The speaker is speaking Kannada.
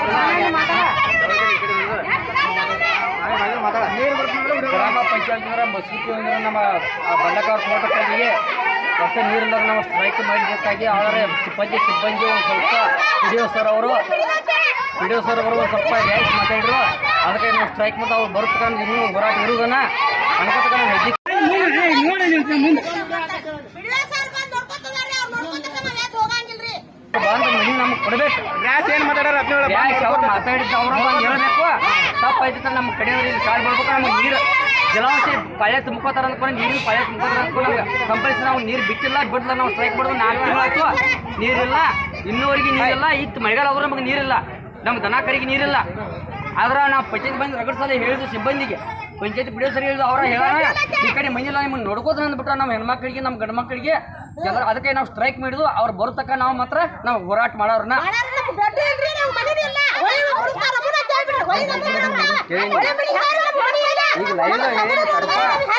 ಗ್ರಾಮ ಪಂಚಾಯತ್ ಅಂದ್ರೆ ಮಸೂತಿ ಅಂದ್ರೆ ನಮ್ಮ ಬಂಡಕವ್ರ ಫೋಟೋಕ್ಕಾಗಿ ಮತ್ತೆ ನೀರಿಂದ ನಾವು ಸ್ಟ್ರೈಕ್ ಮಾಡಬೇಕಾಗಿ ಆದರೆ ಸಿಬ್ಬಂದಿ ಸಿಬ್ಬಂದಿ ಒಂದು ಸ್ವಲ್ಪ ವಿಡಿಯೋ ಸರ್ ಅವರು. ವಿಡಿಯೋ ಸರ್ ಅವರು ಒಂದು ಸ್ವಲ್ಪ ರ್ಯಾಶ್ ಮಾತಾಡಿದ್ರು. ಅದಕ್ಕೆ ನಾವು ಸ್ಟ್ರೈಕ್ ಮತ್ತು ಅವ್ರು ಬರ್ತಕ್ಕಂಥ ಇನ್ನೂ ಹೋರಾಟ ಇರುವುದನ್ನ ಅನ್ಕೋತಕ್ಕ ನಾವು ಹೆಜ್ಜೆ ಬಂದ್ ಅವ್ರು ಮನೆ ನಮ್ಗೆ ಕೊಡ್ಬೇಕು. ಗ್ಯಾಸ್ ಏನ್ ಹದಿನೇಳು ಮಾತಾಡಿದ್ದು ಅವ್ರು ಬಂದು ಹೇಳ್ಬೇಕು. ತಪ್ಪಾಯ್ತು ನಮ್ಮ ಕಡೆಯವರಿಗೆ ಕಾಲ್ ಬರ್ಬೇಕು ನಮ್ಗೆ ನೀರು ಜಲಾಂಶ ಪಳೆ ತುಂಬ್ಕೋತಾರ ಅನ್ಕೊಂಡು ನೀರಿನ ಪಳೆ ತುಂಬ್ಕೋತಾರ ಅನ್ಕೊಂಡು ನಮ್ಗೆ ಕಂಪಲ್ಸರಿ ನಾವು ನೀರು ಬಿಟ್ಟಿಲ್ಲ ಬಿಡ್ಲ ನಾವು ಸ್ಟ್ರೈಕ್ ಮಾಡೋದು ನಾಲ್ಕು ತಿಂಗಳಾಯ್ತು ನೀರಿಲ್ಲ, ಇನ್ನೂವರೆಗೆ ನೀರಿಲ್ಲ, ಇತ್ತು ಮಳೆಗಾಲ ಅವರು ನಮಗೆ ನೀರಿಲ್ಲ. ನಮ್ಮ ದನ ಕರಿಗೆ ನೀರಿಲ್ಲ. ಆದ್ರೆ ನಾವು ಪಂಚಾಯತ್ ಬಂದು ರಗಡ್ ಸಲ ಹೇಳಿದ್ದು ಸಿಬ್ಬಂದಿಗೆ. ಪಂಚಾಯತ್ ಬಿಡೋ ಸರಿ ಹೇಳಿದ್ರು ಅವ್ರ ಹೇಳೋಣ ಈ ಕಡೆ ಮನೆಯಲ್ಲ ನಿಮ್ಮನ್ನು ನೋಡ್ಕೋತಾರೆ ಅಂದ್ಬಿಟ್ರೆ ನಮ್ಮ ಹೆಣ್ಮಕ್ಳಿಗೆ ನಮ್ಮ ಗಂಡು ಮಕ್ಕಳಿಗೆ ಅದಕ್ಕೆ ನಾವು ಸ್ಟ್ರೈಕ್ ಮಾಡಿದ್ವು. ಅವ್ರು ಬರ್ತಕ್ಕ ನಾವು ಮಾತ್ರ ನಾವು ಹೋರಾಟ ಮಾಡೋರನ್ನ ನಮ್ಗ್ ಹೊಳಿ ಹೊಳಿ ನಮ್ಗೆ ಕೇಳಿ. 你不来一个？快！